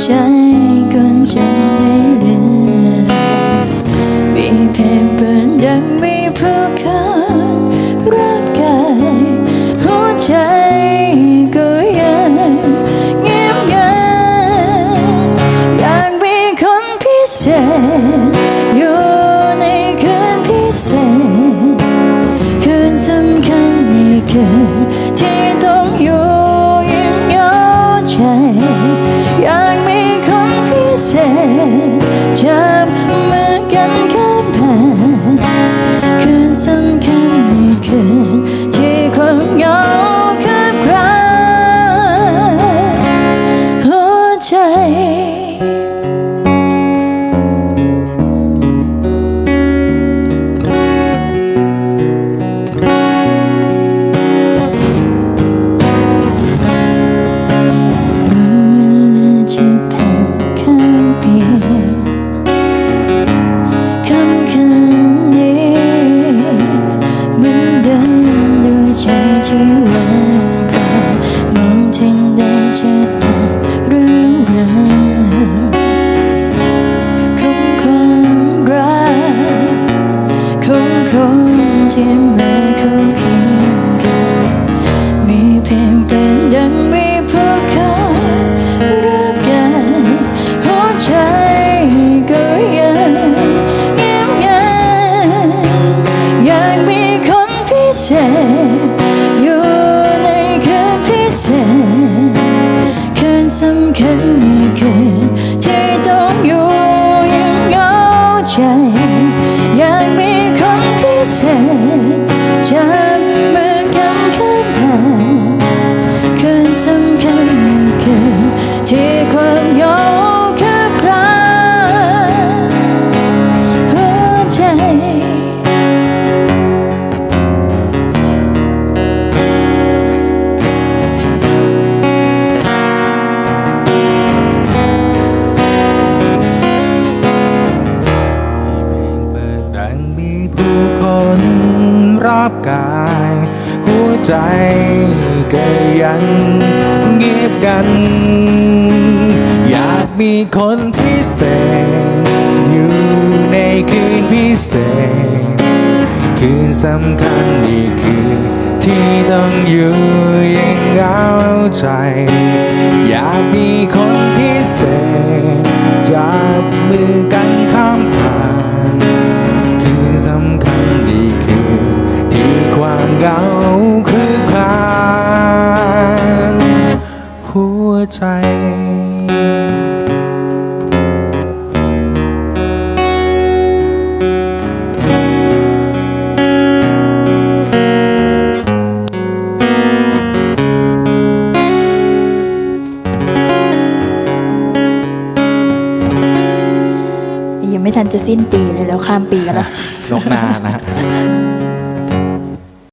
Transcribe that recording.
ใจก่อนได้เลือนลางมีเพลงเปิดดังมีผู้ค้ร่างกาหัวใจก็ยังเงียบงันอยากมีคนพิเศษอยู่ในคืนพิเศษคืนสำคัญในคืนที่ต้อง 이제 잘 you. กาย หัวใจก็ยังเงียบกัน อยากมีคนพิเศษ อยู่ในคืนพิเศษ คืนสำคัญอีกคืนที่ต้องอยู่ยังเอาใจ อยากมีคนพิเศษ เงาคือคานหัวใจยังไม่ทันจะสิ้นปีเลยแล้วข้ามปีกันแล้วนกนานะ